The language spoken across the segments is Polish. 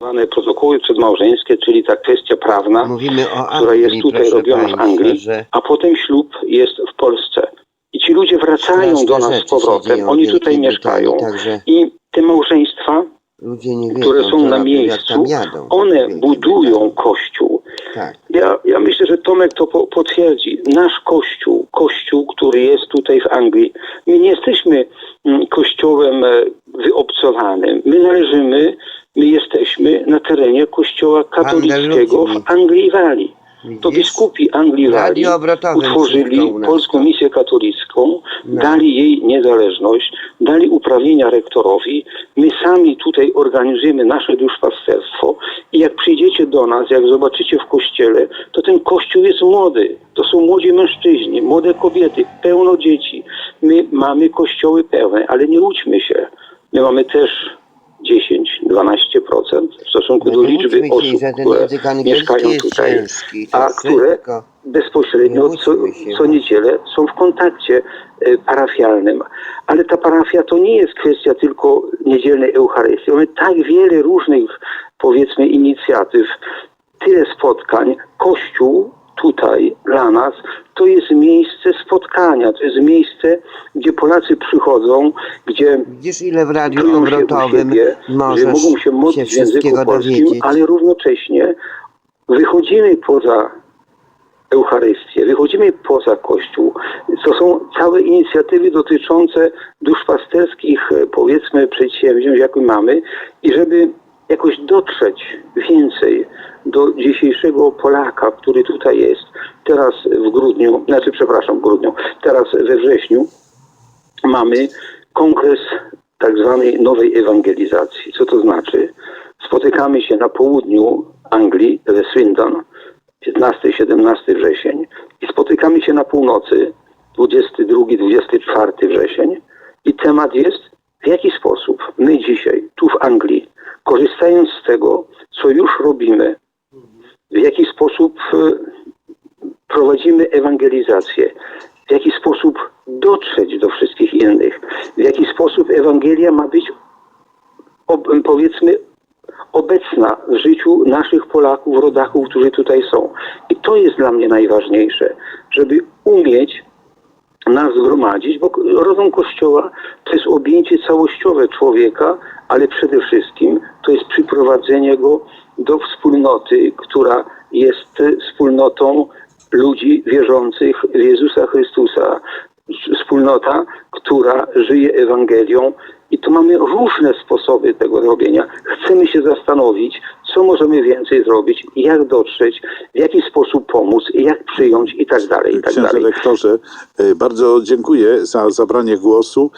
zwane protokoły przedmałżeńskie, czyli ta kwestia prawna, Mówimy o która Anglii, jest tutaj proszę robiona w państwa, Anglii, że a potem ślub jest w Polsce. I ci ludzie wracają straszne do nas z rzeczy się powrotem, dzieją w oni Wielkiej tutaj mieszkają Także i te małżeństwa, ludzie nie wiedzą, które są na robią, jak tam miejscu, jadą. w one budują Brytanii. kościół. Tak. Ja, ja myślę, że Tomek to po, potwierdzi. Nasz kościół, kościół, który jest tutaj w Anglii, my nie jesteśmy mm, kościołem e, wyobcowanym. My należymy, my jesteśmy na terenie kościoła katolickiego w Anglii Walii. To biskupi Anglii Walii utworzyli Polską. Misję Katolicką, No. dali jej niezależność, dali uprawnienia rektorowi. My sami tutaj organizujemy nasze duszpasterstwo i jak przyjdziecie do nas, jak zobaczycie w kościele, to ten kościół jest młody. To są młodzi mężczyźni, młode kobiety, pełno dzieci. My mamy kościoły pełne, ale nie łudźmy się. My mamy też 10-12% w stosunku No do nie liczby osób, które mieszkają tutaj a które bezpośrednio co, co niedzielę są w kontakcie e, parafialnym. Ale ta parafia to nie jest kwestia tylko niedzielnej Eucharystii. Mamy tak wiele różnych, powiedzmy, inicjatyw, tyle spotkań. Kościół tutaj dla nas to jest miejsce spotkania, to jest miejsce, gdzie Polacy przychodzą, gdzie Widzisz, ile w radiu czują się u obrotowym siebie, możesz mogą się modlić w wszystkiego języku polskim, dowiedzieć. ale równocześnie wychodzimy poza Eucharystię, wychodzimy poza Kościół. To są całe inicjatywy dotyczące duszpasterskich, e, powiedzmy, przedsięwzięć, jakie mamy i żeby jakoś dotrzeć więcej do dzisiejszego Polaka, który tutaj jest, teraz w grudniu, znaczy przepraszam, w grudniu, teraz we wrześniu, mamy kongres tak zwanej nowej ewangelizacji. Co to znaczy? Spotykamy się na południu Anglii, we Swindon, 15-17 wrzesień i spotykamy się na północy, 22-24 wrzesień i temat jest, w jaki sposób my dzisiaj, tu w Anglii, korzystając z tego, co już robimy, w jaki sposób e, prowadzimy ewangelizację, w jaki sposób dotrzeć do wszystkich innych, w jaki sposób Ewangelia ma być, powiedzmy, obecna w życiu naszych Polaków, rodaków, którzy tutaj są. I to jest dla mnie najważniejsze, żeby umieć nas zgromadzić, bo rozum Kościoła to jest objęcie całościowe człowieka, ale przede wszystkim to jest przyprowadzenie go do wspólnoty, która jest wspólnotą ludzi wierzących w Jezusa Chrystusa. Wspólnota, która żyje Ewangelią i to mamy różne sposoby tego robienia. Chcemy się zastanowić, co możemy więcej zrobić, jak dotrzeć, w jaki sposób pomóc, jak przyjąć i tak dalej, i tak Księże dalej. rektorze, e, bardzo dziękuję za zabranie głosu.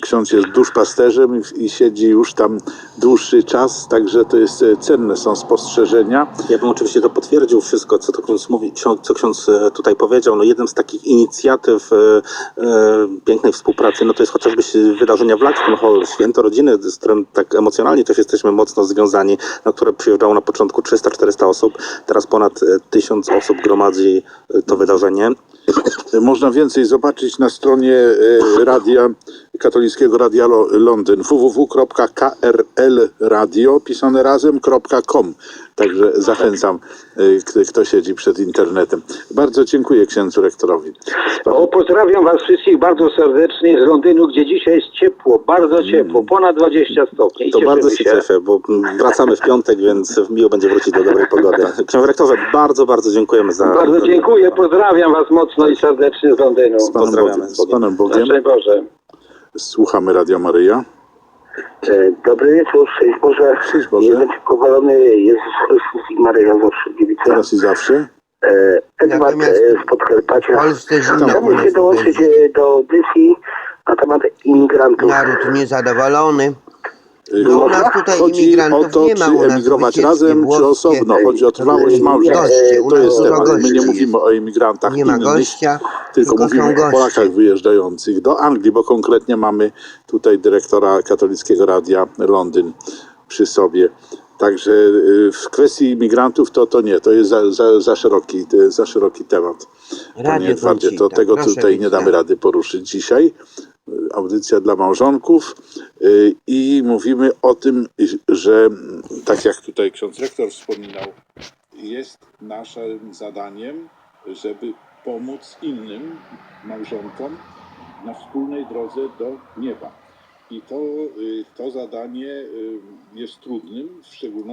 Ksiądz jest duszpasterzem i- siedzi już tam dłuższy czas, także to jest e, cenne są spostrzeżenia. Ja bym oczywiście to potwierdził wszystko, co to ksiądz mówi, co ksiądz e, tutaj powiedział. No jednym z takich inicjatyw e, e, pięknej współpracy, no to jest chociażby wydarzenia w Laxton Hall, święto rodziny, z którym tak emocjonalnie też jesteśmy mocno związani, na które przyjeżdżało na początku 300-400 osób, teraz ponad e, 1000 osób gromadzi to wydarzenie. Można więcej zobaczyć na stronie e, radia, katolickiego Radia Lo- Londyn www.krlradio pisane razem.com Także zachęcam, e, k- kto siedzi przed internetem. Bardzo dziękuję księdzu rektorowi. O, pozdrawiam Was wszystkich bardzo serdecznie z Londynu, gdzie dzisiaj jest ciepło, bardzo ciepło, ponad 20 stopni. I To bardzo się cieszę, bo mm, wracamy w piątek, więc miło będzie wrócić do dobrej pogody. Ksiądz rektorze, bardzo, bardzo dziękujemy za... Bardzo dziękuję, pozdrawiam Was mocno i serdecznie z Londynu. Z Panem Pozdrawiamy. Bogiem. Z Panem Bogiem. Boże. Słuchamy Radia Maryja. E, Dobry wieczór, szczęść Boże. Szczęść Boże. Jestem pochwalony Jezus Chrystus i Maryja Zawsze Teraz i zawsze. Edward z Podkarpacia. Chciałbym się dołączyć e, do audycji na temat imigrantów. Naród niezadowolony. No, u nas tutaj Chodzi imigrantów o to, nie ma, czy u nas emigrować razem, czy włoskie. osobno. Chodzi o trwałość Goście, małżeństwa. u To nas jest dużo temat. My nie mówimy o imigrantach Nie ma innych, gościa, tylko tylko mówimy o goście. Polakach wyjeżdżających do Anglii, bo konkretnie mamy tutaj dyrektora katolickiego radia Londyn przy sobie. Także y, w kwestii imigrantów to, to nie, to jest za, za, za, szeroki, za szeroki temat. Radio Panie Edwardzie, to tego proszę tutaj nie damy rady poruszyć dzisiaj. Audycja dla małżonków y, i mówimy o tym, że tak jak tutaj ksiądz rektor wspominał, jest naszym zadaniem, żeby pomóc innym małżonkom na wspólnej drodze do nieba. I to, y, to zadanie y, jest trudnym, w szczególności